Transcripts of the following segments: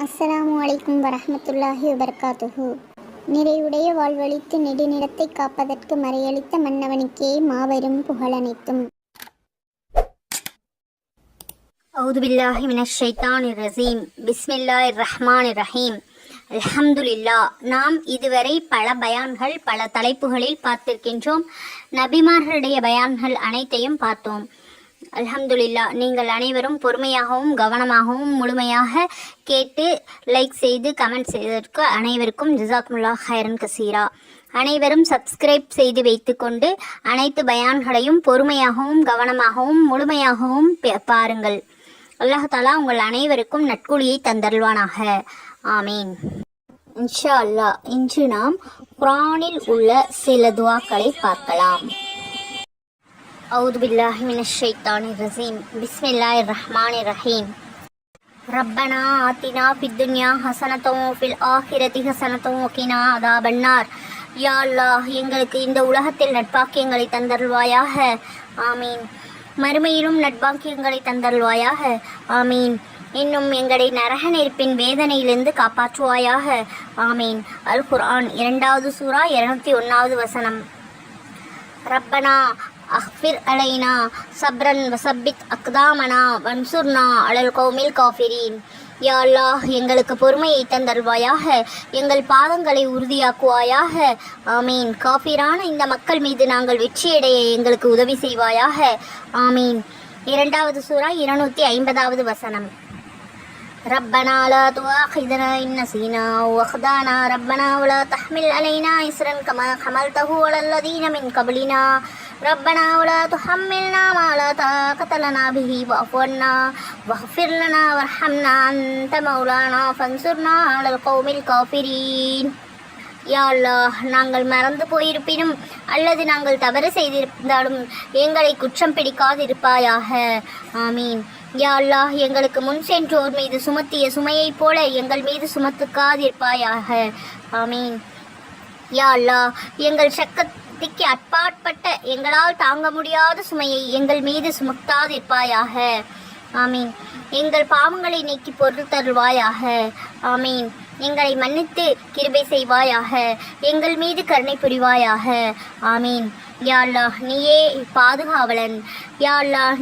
அஸ்ஸலாமு அலைக்கும் வரஹமத்துல்லாஹி வபர்காத்துஹு. நிறைவுடைய வாழ்வழித்து நெடுநிலத்தை காப்பதற்கு மறையளித்த மன்னவனுக்கே மாபெரும் புகழனைத்தும் அவுது பில்லாஹி ரசீம் பிஸ்மில்லாய் ரஹ்மான் ரஹீம். அல்ஹம்துலில்லா நாம் இதுவரை பல பயான்கள் பல தலைப்புகளில் பார்த்திருக்கின்றோம். நபிமார்களுடைய பயான்கள் அனைத்தையும் பார்த்தோம். அல்ஹம்துலில்லா நீங்கள் அனைவரும் பொறுமையாகவும் கவனமாகவும் முழுமையாக கேட்டு லைக் செய்து கமெண்ட் செய்ததற்கு அனைவருக்கும் ஜிசாக்முல்லா ஹைரன் கசீரா. அனைவரும் சப்ஸ்கிரைப் செய்து வைத்துக்கொண்டு அனைத்து பயான்களையும் பொறுமையாகவும் கவனமாகவும் முழுமையாகவும் பே- பாருங்கள். அல்லாஹ் தாலா உங்கள் அனைவருக்கும் நட்குழியை தந்தருள்வானாக. ஆமீன். இன்ஷா அல்லாஹ் இன்று நாம் குரானில் உள்ள சில துவாக்களை பார்க்கலாம். أعوذ بالله من الشيطان الرجيم بسم الله الرحمن الرحيم ربنا آتنا في الدنيا حسنة وفي الآخرة حسنة وقنا عذاب النار யா அல்லாஹ் எங்களுக்கு இந்த உலகத்தில் நட்பாக்கியங்களை தந்தருள்வாயாக ஆமீன் மறுமையிலும் நட்பாக்கியங்களை தந்தருள்வாயாக ஆமீன் இன்னும் எங்களை நரக நெருப்பின் வேதனையிலிருந்து காப்பாற்றுவாயாக ஆமீன் அல் குர்ஆன் இரண்டாவது சூரா இருநூத்தி ஒன்னாவது வசனம் ரப்பனா அஹ்ஃபிர் அலைனா சப்ரன் வசப்பித் அக்தாமனா வன்சுர்னா அலல் கௌமில் காஃபிரீன் யா அல்லாஹ் எங்களுக்கு பொறுமையை தந்தருள்வாயாக எங்கள் பாதங்களை உறுதியாக்குவாயாக ஆமீன் காஃபிரான இந்த மக்கள் மீது நாங்கள் வெற்றியடைய எங்களுக்கு உதவி செய்வாயாக ஆமீன் இரண்டாவது சூரா இருநூத்தி ஐம்பதாவது வசனம் ربنا لا تؤاخذنا إن نسينا واخدانا ربنا ولا تحمل علينا إسرا كما حملته على الذين من قبلنا ربنا ولا تحملنا ما لا طاقة لنا به واعف عنا واغفر لنا وارحمنا أنت مولانا فانصرنا على القوم الكافرين யா அல்லாஹ் நாங்கள் மறந்து போயிருப்பினும் அல்லது நாங்கள் தவறு செய்திருந்தாலும் எங்களை குற்றம் பிடிக்காதிருப்பாயாக ஆமீன் யா அல்லாஹ் எங்களுக்கு முன் சென்றோர் மீது சுமத்திய சுமையைப் போல எங்கள் மீது சுமத்துக்காதிருப்பாயாக ஆமீன் யா அல்லாஹ் எங்கள் சக்திக்கு அட்பாட்பட்ட எங்களால் தாங்க முடியாத சுமையை எங்கள் மீது சுமத்தாதிருப்பாயாக ஆமீன். எங்கள் பாவங்களை நீக்கி பொருள் தருவாயாக. ஆமீன். எங்களை மன்னித்து கிருபை செய்வாயாக. எங்கள் மீது கருணை புரிவாயாக. ஆமீன். யாழ்லா நீயே பாதுகாவலன். யா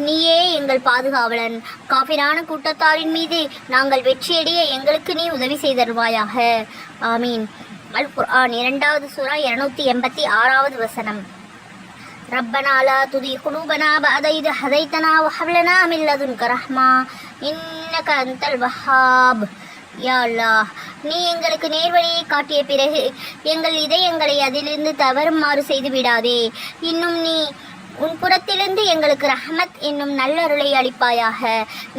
நீயே எங்கள் பாதுகாவலன். காபிரான கூட்டத்தாரின் மீது நாங்கள் வெற்றியடைய எங்களுக்கு நீ உதவி செய்தருவாயாக. ஆமீன். அல் குர்ஆன் இரண்டாவது சூரா இருநூத்தி எண்பத்தி ஆறாவது வசனம் ربنا لا تذي قلوبنا بعد إذ هديتنا وهب لنا من لدنك رحمة إنك أنت الوهاب யா அல்லாஹ் நீ எங்களுக்கு நேர்வழியை காட்டிய பிறகு எங்கள் இதயங்களை அதிலிருந்து தவறுமாறு செய்து விடாதே இன்னும் நீ உன் புறத்திலிருந்து எங்களுக்கு ரஹமத் என்னும் நல்லருளை அளிப்பாயாக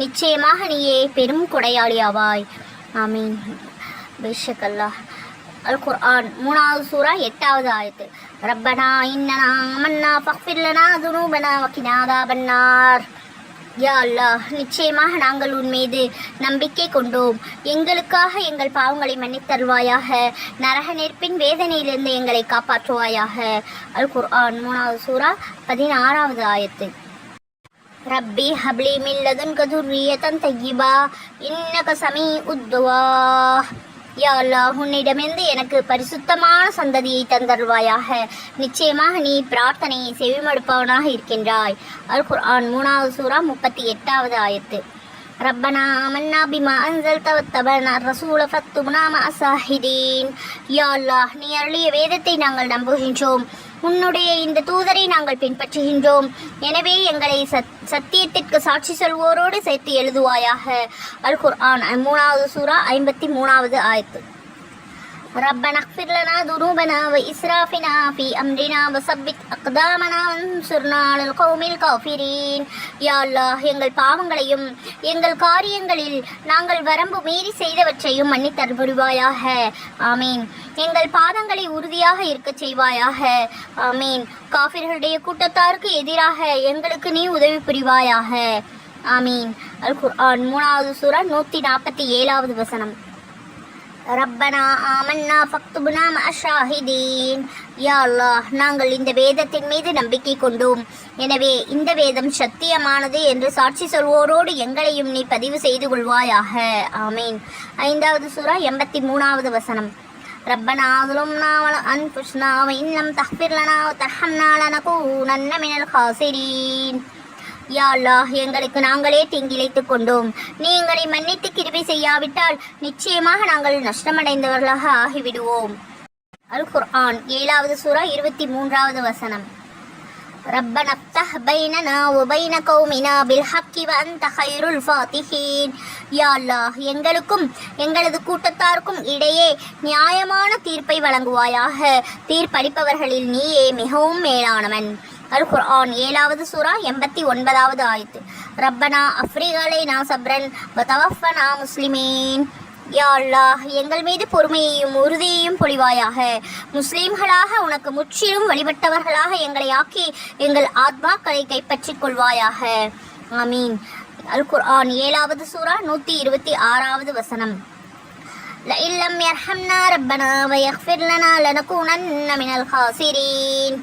நிச்சயமாக நீயே பெரும் கொடையாளியாவாய் ஆமீன் பேஷக் அல்லாஹ் அல் குர்ஆன் மூணாவது சூரா எட்டாவது ஆயத்து. ரப்பனா இன்னனா அமன்னா ஃபக்ஃபிர் லனா துனூபனா வக்கினாதா பன்னார் யா அல்லாஹ் நிச்சயமாக நாங்கள் உன் மீது நம்பிக்கை கொண்டோம். எங்களுக்காக எங்கள் பாவங்களை மன்னித்தருவாயாக. நரக நெருப்பின் வேதனையிலிருந்து எங்களை காப்பாற்றுவாயாக. அல் குர்ஆன் மூணாவது சூரா பதினாறாவது ஆயத்து. ரப்பி ஹப்லி மில்லதுன் லதுன்க தையிபா இன்னக சமீ உத்துவா யா அல்லாஹ் உன்னிடமிருந்து எனக்கு பரிசுத்தமான சந்ததியை தந்தருவாயாக நிச்சயமாக நீ பிரார்த்தனையை செவிமடுப்பவனாக இருக்கின்றாய். அல் குர்ஆன் மூணாவது சூரா முப்பத்தி எட்டாவது ஆயத்து. ரப்பனா ஆமன்னா பிமா அன்சல்த வத்தபனா ரசூல ஃபத்துப்னா மஅ யா அல்லாஹ் நீ அருளிய வேதத்தை நாங்கள் நம்புகின்றோம். உன்னுடைய இந்த தூதரை நாங்கள் பின்பற்றுகின்றோம். எனவே எங்களை சத் சத்தியத்திற்கு சாட்சி சொல்வோரோடு சேர்த்து எழுதுவாயாக. அல் குர்ஆன் மூணாவது சூரா ஐம்பத்தி மூணாவது ஆயத்து. ربنا اغفر لنا ذنوبنا وإسرافنا في أمرنا وثبت أقدامنا وانصرنا على القوم الكافرين யா அல்லாஹ் எங்கள் பாவங்களையும் எங்கள் காரியங்களில் நாங்கள் வரம்பு மீறி செய்தவற்றையும் மன்னித்தர் புரிவாயாக ஆமீன் எங்கள் பாதங்களை உறுதியாக இருக்கச் செய்வாயாக ஆமீன் காஃபிர்களுடைய கூட்டத்தாருக்கு எதிராக எங்களுக்கு நீ உதவி புரிவாயாக ஆமீன் அல் குர்ஆன் மூணாவது சூரா நூற்றி நாற்பத்தி ஏழாவது வசனம் ரப்பனா ஆமன்னா ஃபக்துபுனா அஷாஹிதீன் யா அல்லாஹ் நாங்கள் இந்த வேதத்தின் மீது நம்பிக்கை கொண்டோம் எனவே இந்த வேதம் சத்தியமானது என்று சாட்சி சொல்வோரோடு எங்களையும் நீ பதிவு செய்து கொள்வாயாக ஆமீன் ஐந்தாவது சூரா எண்பத்தி மூணாவது வசனம் ربنا ظلمنا أنفسنا وإن لم تغفر لنا وترحمنا لنكونن من الخاسرين யா அல்லாஹ் எங்களுக்கு நாங்களே தீங்கிழைத்துக் கொண்டோம் நீ எங்களை மன்னித்து கிருபை செய்யாவிட்டால் நிச்சயமாக நாங்கள் நஷ்டமடைந்தவர்களாக ஆகிவிடுவோம் அல் குர்ஆன் ஏழாவது சூரா இருபத்தி மூன்றாவது வசனம் ربنا افتح بيننا وبين قومنا بالحق وأنت خير الفاتحين யா அல்லாஹ் எங்களுக்கும் எங்களது கூட்டத்தாருக்கும் இடையே நியாயமான தீர்ப்பை வழங்குவாயாக தீர்ப்பளிப்பவர்களில் நீயே மிகவும் மேலானவன் அல் குர்ஆன் ஏழாவது சூரா எண்பத்தி ஒன்பதாவது ஆயத்து ரப்பனா அஃப்ரிகலைனா சப்ரன் வதவஃபனா முஸ்லிமீன் யா அல்லாஹ் எங்கள் மீது பொறுமையையும் உறுதியையும் பொழிவாயாக முஸ்லீம்களாக உனக்கு முற்றிலும் வழிபட்டவர்களாக எங்களை ஆக்கி எங்கள் ஆத்மாக்களை கைப்பற்றிக் கொள்வாயாக ஆமீன் அல் குர்ஆன் ஏழாவது சூரா நூற்றி இருபத்தி ஆறாவது வசனம் لئن لم يرحمنا ربنا ويغفر لنا لنكونن من الخاسرين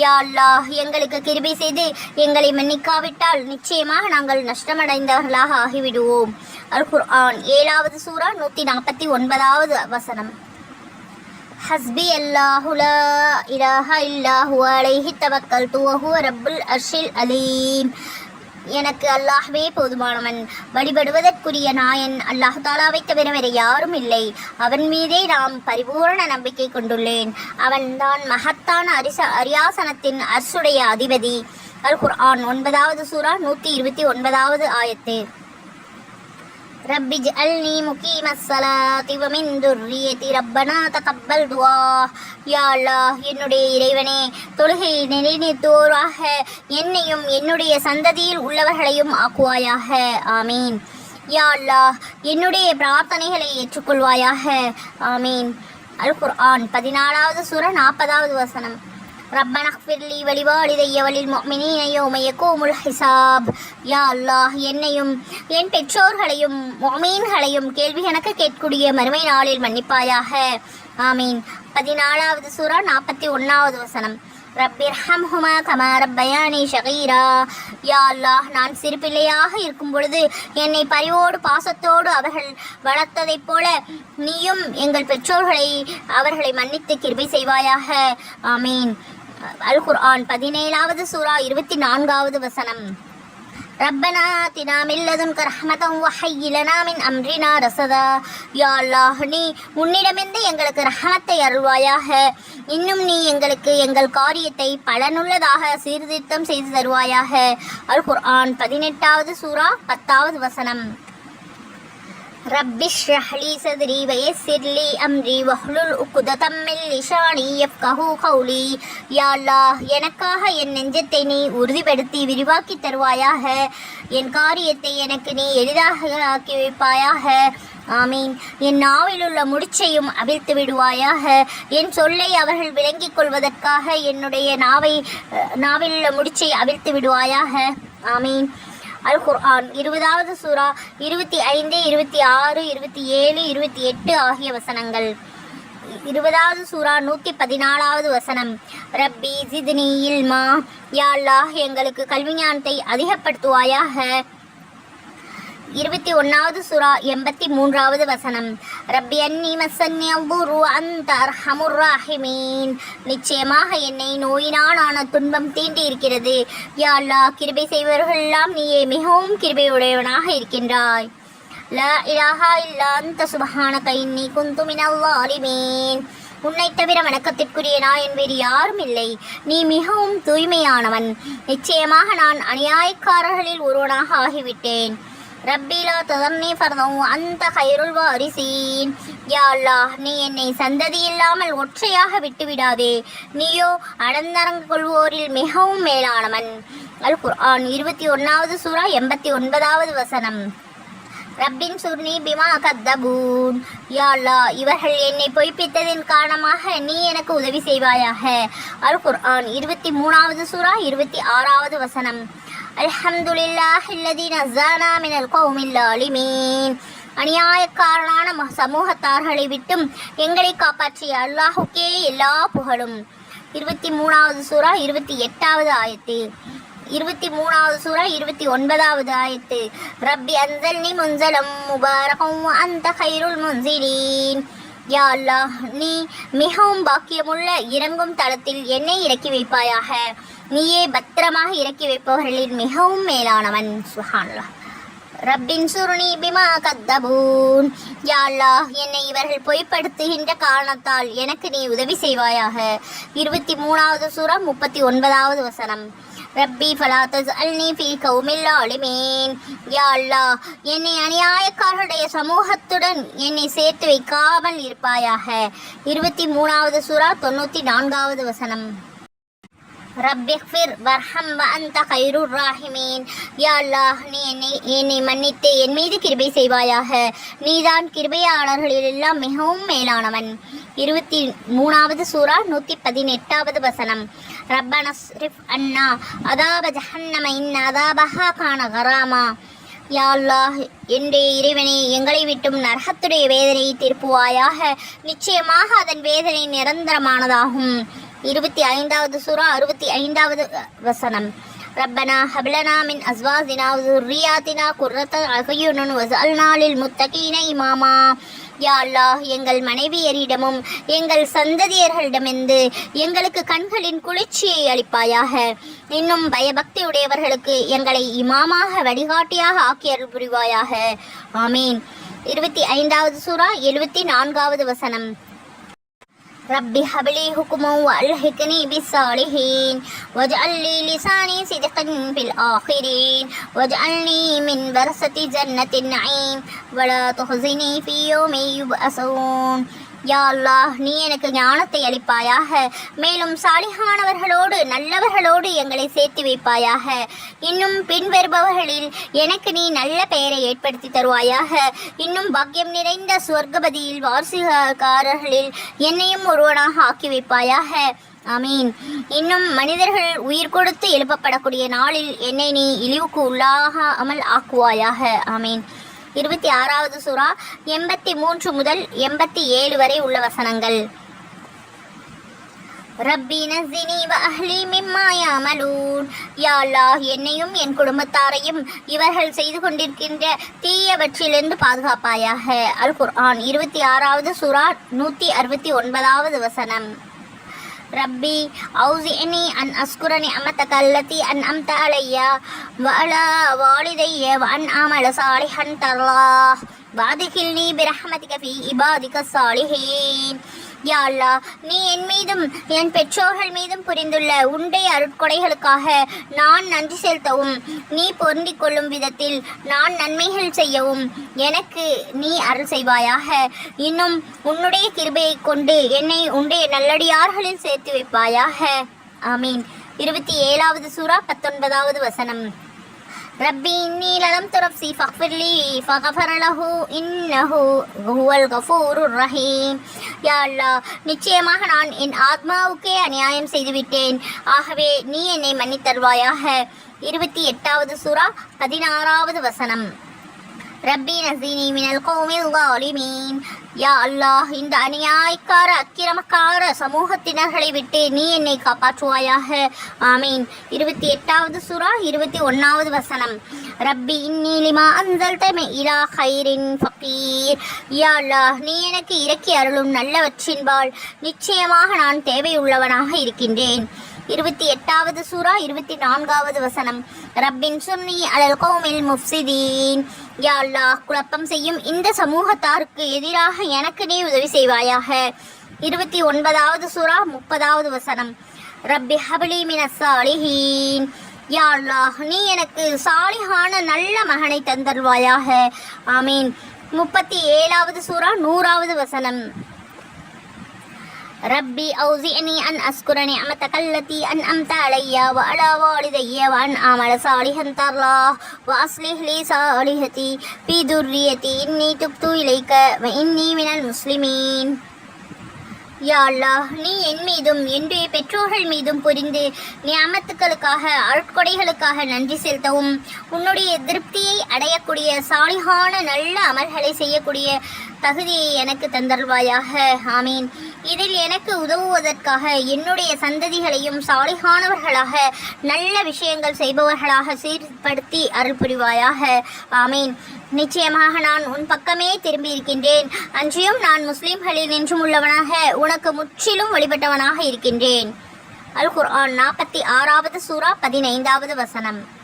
யா அல்லாஹ் எங்களுக்கு கிருபை செய்து எங்களை மன்னிக்காவிட்டால் நிச்சயமாக நாங்கள் நஷ்டமடைந்தவர்களாக ஆகிவிடுவோம். அல் குர்ஆன் ஏழாவது சூரா நூற்றி நாற்பத்தி ஒன்பதாவது வசனம். ஹஸ்பி அல்லாஹு இலாஹா இல்லாஹு அலைஹி தவக்கல் துவஹு ரப்புல் அர்ஷில் அலீம். எனக்கு அல்லாஹ்வே போதுமானவன். வழிபடுவதற்குரிய நாயன் அல்லாஹ் தாலாவை தவிர வேறு யாரும் இல்லை. அவன் மீதே நாம் பரிபூரண நம்பிக்கை கொண்டுள்ளேன். அவன் தான் மகத்தான அரிச அரியாசனத்தின் அர்சுடைய அதிபதி. அல் குர்ஆன் ஒன்பதாவது சூரா நூற்றி இருபத்தி ஒன்பதாவது ஆயத்து. رب اجعلني مقيم الصلاة ومن ذريتي ربنا تقبل دعاء யா அல்லாஹ் என்னுடைய இறைவனே தொழுகையை நிலைநிறுத்துவோராக என்னையும் என்னுடைய சந்ததியில் உள்ளவர்களையும் ஆக்குவாயாக ஆமீன் யா அல்லாஹ் என்னுடைய பிரார்த்தனைகளை ஏற்றுக்கொள்வாயாக ஆமீன் அல் குர்ஆன் பதினாலாவது சூர நாற்பதாவது வசனம் ரப்பன ஃபிர்லி வழிவாளிதைய வழில் மொமினியோ மையக்கோமுல் ஹிசாப் யா அல்லாஹ் என்னையும் என் பெற்றோர்களையும் மொமீன்களையும் கேள்வி கணக்கு கேட்கக்கூடிய மறுமை நாளில் மன்னிப்பாயாக. ஆமீன். பதினாலாவது சூரா நாற்பத்தி ஒன்றாவது வசனம். ரப்பிர்ஹம்ஹுமா கமா ரப்பயானி ஷகீரா. யா அல்லாஹ் நான் சிறு பிள்ளையாக இருக்கும் பொழுது என்னை பரிவோடு பாசத்தோடு அவர்கள் வளர்த்ததைப் போல நீயும் எங்கள் பெற்றோர்களை அவர்களை மன்னித்து கிருபை செய்வாயாக. ஆமீன். அல் குர்ஆன் பதினேழாவது சூரா இருபத்தி நான்காவது வசனம். ரப்பனா தினா மில்லதும் லதுன்க ரஹ்மதம் மின் அம்ரினா ரசதா. யா அல்லாஹ் நீ உன்னிடமிருந்து எங்களுக்கு ரஹமத்தை அருள்வாயாக. இன்னும் நீ எங்களுக்கு எங்கள் காரியத்தை பலனுள்ளதாக சீர்திருத்தம் செய்து தருவாயாக. அல் குர்ஆன் பதினெட்டாவது சூரா பத்தாவது வசனம். رب اشرح لي صدري ويسر لي أمري واحلل عقدة من لساني يفقهوا قولي யா அல்லாஹ் எனக்காக என் நெஞ்சத்தை நீ உறுதிப்படுத்தி விரிவாக்கி தருவாயாக என் காரியத்தை எனக்கு நீ எளிதாக ஆக்கி வைப்பாயாக ஆமீன் என் நாவில் உள்ள முடிச்சையும் அவிழ்த்து விடுவாயாக என் சொல்லை அவர்கள் விளங்கிக் கொள்வதற்காக என்னுடைய நாவை அஹ், நாவில் உள்ள முடிச்சை அவிழ்த்து விடுவாயாக ஆமீன் அல் குர்ஆன் இருபதாவது சூரா இருபத்தி ஐந்து இருபத்தி ஆறு இருபத்தி ஏழு இருபத்தி எட்டு ஆகிய வசனங்கள். இருபதாவது சூரா நூற்றி பதினாலாவது வசனம். ரப்பி ஜிதினி இல்மா. யா அல்லாஹ் எங்களுக்கு கல்வி ஞானத்தை அதிகப்படுத்துவாயாக. இருபத்தி ஒன்றாவது சுறா எண்பத்தி மூன்றாவது வசனம். ரப்பி அன்னி மசன்னி அவ்வூரு அந்த அர்ஹமுர் ராஹிமீன். நிச்சயமாக என்னை நோயினால் ஆன துன்பம் தீண்டி இருக்கிறது. யா கிருபை செய்வர்களெல்லாம் நீயே மிகவும் கிருபையுடையவனாக இருக்கின்றாய். லா இலாஹா இல்லா அந்த சுபஹானக இன்னி குந்து உன்னை தவிர வணக்கத்திற்குரிய நான் வேறு யாரும் இல்லை. நீ மிகவும் தூய்மையானவன். நிச்சயமாக நான் அநியாயக்காரர்களில் ஒருவனாக ஆகிவிட்டேன். ரப்பிலா ததர்னி ஃபர்தம் அந்த ஹைருல் வாரிசீன். யா அல்லாஹ் நீ என்னை சந்ததி இல்லாமல் ஒற்றையாக விட்டுவிடாதே. நீயோ அடந்தரங்கு கொள்வோரில் மிகவும் மேலானவன். அல் குர்ஆன் இருபத்தி ஒன்றாவது சூரா எண்பத்தி ஒன்பதாவது வசனம். ரப்பின் சுர்னி பிமா கத்தபூன். யா இவர்கள் என்னை பொய்ப்பித்ததின் காரணமாக நீ எனக்கு உதவி செய்வாயாக. அல் குர்ஆன் இருபத்தி மூணாவது சூரா இருபத்தி ஆறாவது வசனம். அல்ஹம்துலில்லாஹ் இல்லதி நஸானா மினல் கௌமில் ஆலிமீன் அநியாயக்காரனான சமூகத்தார்களை விட்டும் எங்களை காப்பாற்றிய அல்லாஹுக்கே எல்லா புகழும். இருபத்தி மூணாவது சூறா இருபத்தி எட்டாவது ஆயத்து. இருபத்தி மூணாவது சூறா இருபத்தி ஒன்பதாவது ஆயத்து. ரப்பி அன்சல்னி முன்சலம் முபாரகம் அந்த கைருள் முன்சிலீன். யா அல்லாஹ் நீ மிகவும் பாக்கியமுள்ள இறங்கும் தளத்தில் என்னை இறக்கி வைப்பாயாக. நீயே பத்திரமாக இறக்கி வைப்பவர்களில் மிகவும் மேலானவன். சுஹான்லா ரப்பின் சுருணி பிமா கத்தபூன். யாழ்லா என்னை இவர்கள் பொய்ப்படுத்துகின்ற காரணத்தால் எனக்கு நீ உதவி செய்வாயாக. இருபத்தி மூணாவது சூறா முப்பத்தி ஒன்பதாவது வசனம். ரப்பி ஃபலாத்தஸ் அல்னி ஃபி கௌமில் ஆலிமீன் யாழ்லா என்னை அநியாயக்காரருடைய சமூகத்துடன் என்னை சேர்த்து வைக்காமல் இருப்பாயாக. இருபத்தி மூணாவது சுறா தொண்ணூற்றி நான்காவது வசனம். ரப்பிஃபிர் வர்ஹம் வ அந்த கைருர் ராஹிமீன் யா அல்லாஹ் நீ என்னை என்னை மன்னித்து என் மீது கிருபை செய்வாயாக. நீதான் கிருபையாளர்களில் எல்லாம் மிகவும் மேலானவன். இருபத்தி மூணாவது சூறா நூற்றி பதினெட்டாவது வசனம். ரப்பன ஸ்ரிஃப் அண்ணா அதாப ஜஹன்னம இன் அதாபஹா கான கராமா. யா அல்லாஹ் என்றே இறைவனே எங்களை விட்டும் நரகத்துடைய வேதனையை திருப்புவாயாக. நிச்சயமாக அதன் வேதனை நிரந்தரமானதாகும். இருபத்தி ஐந்தாவது சூரா அறுபத்தி ஐந்தாவது வசனம். ரப்பனா ஹப்லனா மின் அஸ்வாசினா ரியாத்தினா குர்ரத்த அகையுனன் வசல்னா நாளில் முத்தகீன இமாமா. யா அல்லாஹ் எங்கள் மனைவியரிடமும் எங்கள் சந்ததியர்களிடமிருந்து எங்களுக்கு கண்களின் குளிர்ச்சியை அளிப்பாயாக. இன்னும் பயபக்தி உடையவர்களுக்கு எங்களை இமாமாக வழிகாட்டியாக ஆக்கி அருள் புரிவாயாக. ஆமீன். இருபத்தி ஐந்தாவது சூறா எழுபத்தி நான்காவது வசனம். رب هب لي حكما وألحقني بالصالحين. واجعل لي لساني صدقا في الآخرين. واجعلني من ورثة جنة النعيم. ولا تخزني في يوم يبعثون. யா அல்லாஹ் நீ எனக்கு ஞானத்தை அளிப்பாயாக. மேலும் சாலிகானவர்களோடு நல்லவர்களோடு எங்களை சேர்த்து வைப்பாயாக. இன்னும் பின்வருபவர்களில் எனக்கு நீ நல்ல பெயரை ஏற்படுத்தி தருவாயாக. இன்னும் பாக்கியம் நிறைந்த சுவர்க்கபதியில் வாரிசுகாரர்களில் என்னையும் ஒருவனாக ஆக்கி வைப்பாயாக. ஆமீன். இன்னும் மனிதர்கள் உயிர் கொடுத்து எழுப்பப்படக்கூடிய நாளில் என்னை நீ இழிவுக்கு உள்ளாகாமல் ஆக்குவாயாக. ஆமீன். இருபத்தி ஆறாவது சுறா எண்பத்தி மூன்று முதல் எண்பத்தி ஏழு வரை உள்ள வசனங்கள். ரப்பி நசினி வ அஹ்லி மிம்மா யா அல்லாஹ் என்னையும் என் குடும்பத்தாரையும் இவர்கள் செய்து கொண்டிருக்கின்ற தீயவற்றிலிருந்து பாதுகாப்பாயாக. அல் குர்ஆன் இருபத்தி ஆறாவது சுறா நூற்றி அறுபத்தி ஒன்பதாவது வசனம். ربي أوزعني أن أذكر نعمتك التي أنعمت علي وعلى والدي وأن أعمل صالحا ترضاه وأدخلني برحمتك في عبادك الصالحين யா அல்லா நீ என் மீதும் என் பெற்றோர்கள் மீதும் புரிந்துள்ள உண்டை அருட்கொடைகளுக்காக நான் நன்றி செலுத்தவும் நீ பொருந்திக் கொள்ளும் விதத்தில் நான் நன்மைகள் செய்யவும் எனக்கு நீ அருள் செய்வாயாக. இன்னும் உன்னுடைய கிருபையைக் கொண்டு என்னை உன்னுடைய நல்லடியார்களில் சேர்த்து வைப்பாயாக. ஆமீன். இருபத்தி ஏழாவது சூறா பத்தொன்பதாவது வசனம். ரப்பி இன்னி லலம் துரப்சி ஃபக்ஃபிர்லி ஃபகஃபர லஹு இன்னஹு ஹுவல் கஃபூருர் ரஹீம் யா அல்லாஹ் நிச்சயமாக நான் என் ஆத்மாவுக்கே அநியாயம் செய்துவிட்டேன். ஆகவே நீ என்னை மன்னித்தருவாயாக. இருபத்தி எட்டாவது சூறா பதினாறாவது வசனம். ரப்பி நசீனி மினல் கோமில் வாலிமீன். யா அல்லாஹ் இந்த அநியாயக்கார அக்கிரமக்கார சமூகத்தினர்களை விட்டு நீ என்னை காப்பாற்றுவாயாக? ஆமீன். இருபத்தி எட்டாவது சுறா இருபத்தி ஒன்னாவது வசனம். ரப்பி இன்னி அந்தல் தமே இலா ஹைரின் ஃபக்கீர் யா அல்லாஹ் நீ எனக்கு இறக்கி அருளும் நல்லவற்றின்பால் நிச்சயமாக நான் தேவையுள்ளவனாக இருக்கின்றேன். இருபத்தி எட்டாவது சூரா இருபத்தி நான்காவது வசனம். ரப்பின் சுன்னி அலல் கோமில் முஃப்சிதீன். யா அல்லாஹ் குழப்பம் செய்யும் இந்த சமூகத்தாருக்கு எதிராக எனக்கு நீ உதவி செய்வாயாக? இருபத்தி ஒன்பதாவது சுறா முப்பதாவது வசனம். ரப்பி ஹபிலி மின சாலிஹீன். யா அல்லாஹ் நீ எனக்கு சாலிஹான நல்ல மகனை தந்தருவாயாக ஆமீன். முப்பத்தி ஏழாவது சூறா நூறாவது வசனம். ரப்பி அவுசியனி அன் அஸ்குரணி அமத்தகல்லத்தி அன் அம்த அலையா வலா வாலிதைய வன் அமல சாலிஹன் தர்லா வாஸ்லிஹ்லி சாலிஹதி பி துர்ரியதி இன்னி துப்து இலைக்க இன்னி மினல் முஸ்லிமீன். யா அல்லாஹ் நீ என் மீதும் என்னுடைய பெற்றோர்கள் மீதும் புரிந்து நியமத்துக்களுக்காக அருட்கொடைகளுக்காக நன்றி செலுத்தவும். உன்னுடைய திருப்தியை அடையக்கூடிய சாலிகான நல்ல அமல்களை செய்யக்கூடிய தகுதியை எனக்கு தந்தருவாயாக ஆமீன். இதில் எனக்கு உதவுவதற்காக என்னுடைய சந்ததிகளையும் சாலிகானவர்களாக நல்ல விஷயங்கள் செய்பவர்களாக சீர்படுத்தி அருள் புரிவாயாக. ஆமீன். நிச்சயமாக நான் உன் பக்கமே திரும்பி இருக்கின்றேன். அன்றியும் நான் முஸ்லிம்களில் நின்றும் உள்ளவனாக உனக்கு முற்றிலும் வழிபட்டவனாக இருக்கின்றேன். அல் குர்ஆன் நாற்பத்தி ஆறாவது சூரா பதினைந்தாவது வசனம்.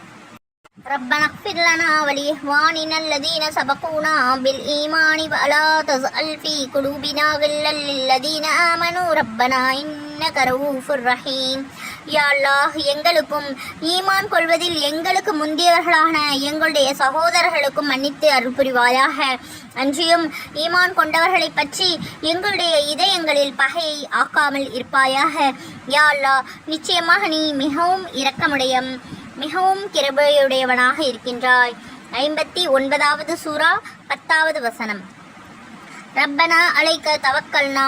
ربنا اغفر لنا ولإخواننا الذين سبقونا بالإيمان ولا تجعل في قلوبنا غلا للذين آمنوا ربنا إنك رؤوف رحيم யா அல்லாஹ் எங்களுக்கும் ஈமான் கொள்வதில் எங்களுக்கு முந்தியவர்களான எங்களுடைய சகோதரர்களுக்கும் மன்னித்து அருள் புரிவாயாக அன்றியும் ஈமான் கொண்டவர்களை பற்றி எங்களுடைய இதயங்களில் பகையை ஆக்காமல் இருப்பாயாக யா அல்லாஹ் நிச்சயமாக நீ மிகவும் இரக்கமுடையம் மிகவும் கிருபையுடையவனாக இருக்கின்றாய். ஐம்பத்தி ஒன்பதாவது சூரா பத்தாவது வசனம். ரப்பனா அலைக்க தவக்கல்னா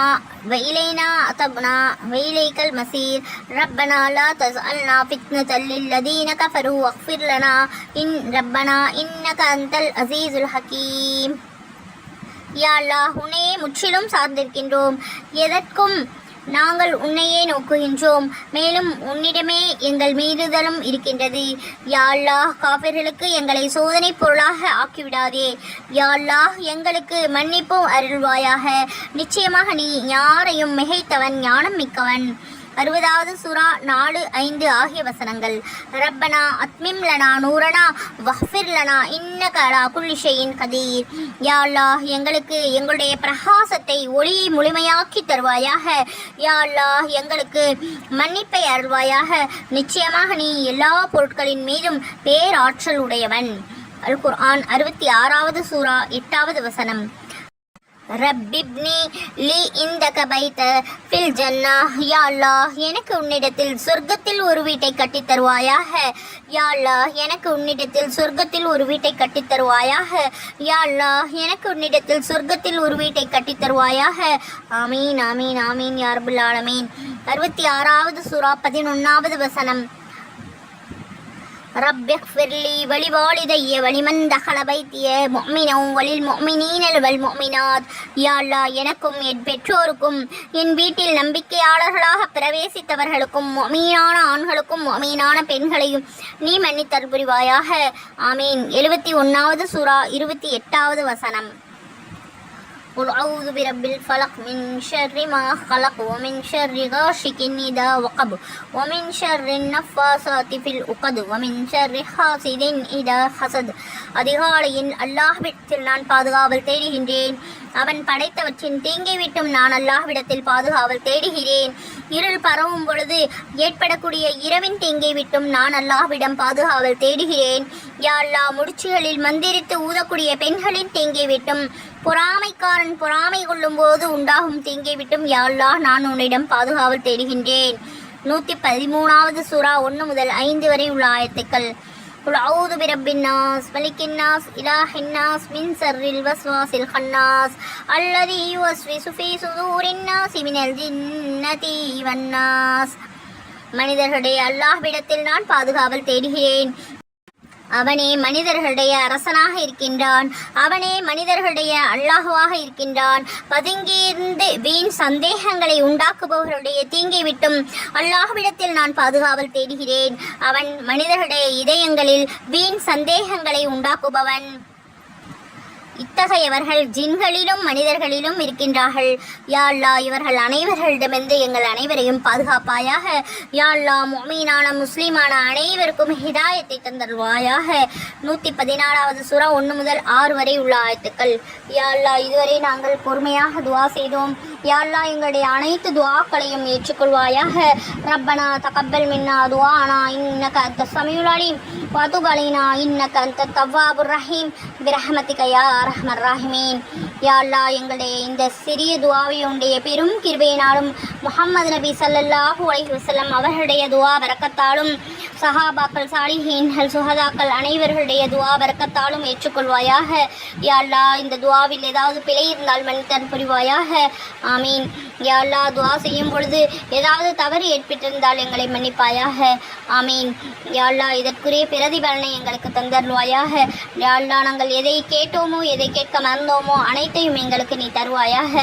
வெயிலைனா அத்தப்னா வெயிலைக்கல் மசீர். ரப்பனா லா தஸ் தஸ்அல்னா தல்லில் லதீன கஃபரு வக்ஃபிர் லனா. இன் ரப்பனா இன்னக அந்தல் அசீசுல் ஹக்கீம் யா அல்லாஹ் உன்னையே முற்றிலும் சார்ந்திருக்கின்றோம். எதற்கும் நாங்கள் உன்னையே நோக்குகின்றோம். மேலும் உன்னிடமே எங்கள் மீறுதலும் இருக்கின்றது. யா அல்லாஹ் காபிர்களுக்கு எங்களை சோதனை பொருளாக ஆக்கிவிடாதே. யா எங்களுக்கு மன்னிப்பும் அருள்வாயாக. நிச்சயமாக நீ யாரையும் மிகைத்தவன் ஞானம் மிக்கவன் அறுபதாவது சுறா நாலு ஐந்து ஆகிய வசனங்கள். ரப்பனா அத்மிம் லனா நூரனா வஹ்ஃபிர் லனா இன்னகலா குல்லிஷையின் கதீர். யா அல்லாஹ் எங்களுக்கு எங்களுடைய பிரகாசத்தை ஒளியை முழுமையாக்கி தருவாயாக. யா அல்லாஹ் எங்களுக்கு மன்னிப்பை அருள்வாயாக. நிச்சயமாக நீ எல்லா பொருட்களின் மீதும் பேராற்றல் உடையவன். அல் குர்ஆன் அறுபத்தி ஆறாவது சூரா எட்டாவது வசனம். ரப்பிப்னி லி இந்த கபைத்த ஃபில் ஜன்னா. யா அல்லாஹ் எனக்கு உன்னிடத்தில் சொர்க்கத்தில் ஒரு வீட்டை கட்டித் தருவாயாக. யா அல்லாஹ் எனக்கு உன்னிடத்தில் சொர்க்கத்தில் ஒரு வீட்டை கட்டித் தருவாயாக. யா அல்லாஹ் எனக்கு உன்னிடத்தில் சொர்க்கத்தில் ஒரு வீட்டை கட்டித் தருவாயாக. ஆமீன் ஆமீன் ஆமீன் யா ஆலமீன். அறுபத்தி ஆறாவது சுறா பதினொன்னாவது வசனம். رب اغفر لي ولوالدي ولمن دخل بيتي مؤمنا وللمؤمنين والمؤمنات யா அல்லாஹ் எனக்கும் என் பெற்றோருக்கும் என் வீட்டில் நம்பிக்கையாளர்களாக பிரவேசித்தவர்களுக்கும் மீனான ஆண்களுக்கும் மீனான பெண்களையும் நீ மன்னித்தல் புரிவாயாக ஆமீன் எழுபத்தி ஒன்னாவது சூரா இருபத்தி எட்டாவது வசனம் قل أعوذ برب الفلق من شر ما خلق ومن شر غاشق إذا وقب ومن شر النفاثات في العقد ومن شر حاسد إذا حسد அதிகாலையில் அல்லாஹ்விடத்தில் நான் பாதுகாவல் தேடுகின்றேன் அவன் படைத்தவற்றின் தீங்கை விட்டும் நான் அல்லாஹ்விடத்தில் பாதுகாவல் தேடுகிறேன் இருள் பரவும் பொழுது ஏற்படக்கூடிய இரவின் தீங்கை விட்டும் நான் அல்லாஹ்விடம் பாதுகாவல் தேடுகிறேன் யா அல்லாஹ் முடிச்சுகளில் மந்திரித்து ஊதக்கூடிய பெண்களின் தீங்கை விட்டும் பொறாமைக்காரன் பொறாமை கொள்ளும் போது உண்டாகும் தீங்கை விட்டும் யாழ்லா நான் உன்னிடம் பாதுகாவல் தேடுகின்றேன். நூற்றி பதிமூணாவது சுறா ஒன்று முதல் ஐந்து வரை உள்ள ஆயத்துக்கள். குல் அவுது பிரபின்னாஸ் மலிக்கின்னாஸ் இலாஹின்னாஸ் மின் சர்ரில் வஸ்வாசில் ஹன்னாஸ். அல்லதி யுவஸ்வி சுஃபி சுதூரின்னாஸ் இமினல் ஜின்னதி வன்னாஸ். மனிதர்களுடைய அல்லாஹ்விடத்தில் நான் பாதுகாவல் தேடுகிறேன். அவனே மனிதர்களுடைய அரசனாக இருக்கின்றான். அவனே மனிதர்களுடைய அல்லாஹுவாக இருக்கின்றான். பதுங்கியிருந்து வீண் சந்தேகங்களை உண்டாக்குபவர்களுடைய தீங்கை விட்டும் அல்லாஹ்விடத்தில் நான் பாதுகாவல் தேடுகிறேன். அவன் மனிதர்களுடைய இதயங்களில் வீண் சந்தேகங்களை உண்டாக்குபவன். இத்தகையவர்கள் ஜின்களிலும் மனிதர்களிலும் இருக்கின்றார்கள். யாழ்லா இவர்கள் அனைவர்களிடமிருந்து எங்கள் அனைவரையும் பாதுகாப்பாயாக. யாழ்லா மொமீனான முஸ்லீமான அனைவருக்கும் ஹிதாயத்தை தந்தருவாயாக. நூற்றி பதினாலாவது சுறா ஒன்று முதல் ஆறு வரை உள்ள ஆயத்துக்கள். யாழ்லா இதுவரை நாங்கள் பொறுமையாக துவா செய்தோம். யாழ்லா எங்களுடைய அனைத்து துவாக்களையும் ஏற்றுக்கொள்வாயாக. ரப்பனா தகப்பல் மின்னா துவானா இன்னக அத்த வதுகலைனா இன்ன அந்த தவ்வாபுர் ரஹீம் பிரஹமத்திக யா ரஹ்மர் ராஹிமீன். யா எங்களுடைய இந்த சிறிய துவாவையுடைய பெரும் கிருபையினாலும் முகமது நபி சல்லல்லாஹு அலஹி வசல்லம் அவர்களுடைய துவா வரக்கத்தாலும் சஹாபாக்கள் சாலிஹீன்கள் சுகதாக்கள் அனைவர்களுடைய துவா வரக்கத்தாலும் ஏற்றுக்கொள்வாயாக. யா இந்த துவாவில் ஏதாவது பிழை இருந்தால் மன்னித்தன் புரிவாயாக. ஆமீன். யா துவா செய்யும் பொழுது ஏதாவது தவறு ஏற்பட்டிருந்தால் எங்களை மன்னிப்பாயாக. ஆமீன். யா இதற்குரிய பிற பிரதிபலனை எங்களுக்கு தந்தருவாயாக. யாழ்லா நாங்கள் எதை கேட்டோமோ எதை கேட்க மறந்தோமோ அனைத்தையும் எங்களுக்கு நீ தருவாயாக.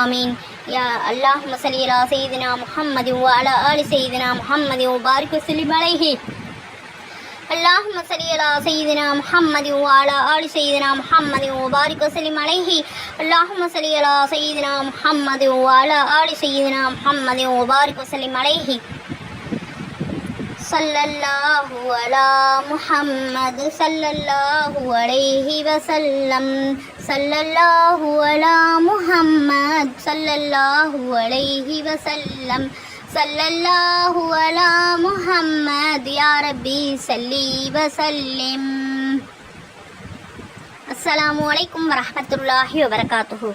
ஆமீன். யா அல்லாஹ் மசலீலா செய்தினா முஹம்மதி அல ஆலி செய்தினா முஹம்மதி பாரிக்கு சிலிமலைஹி அல்லாஹ் மசலியலா செய்தினா முஹம்மதி அலா ஆலி செய்தினா முஹம்மதி பாரிக்கு சிலிமலைஹி அல்லாஹ் மசலியலா செய்தினா முஹம்மதி அலா ஆலி செய்தினா முஹம்மதி பாரிக்கு அலைஹி. சல்லல்லாஹு அலா முஹம்மது சல்லல்லாஹு அலைஹி வசல்லம் சல்லல்லாஹு அலா முஹம்மத் சல்லல்லாஹு அலைஹி வசல்லம் சல்லல்லாஹு அலா முஹம்மத் யா ரப்பி சல்லி வசல்லிம் அஸ்ஸலாமு அலைக்கும் வரஹமத்துல்லாஹி வபரகாத்துஹு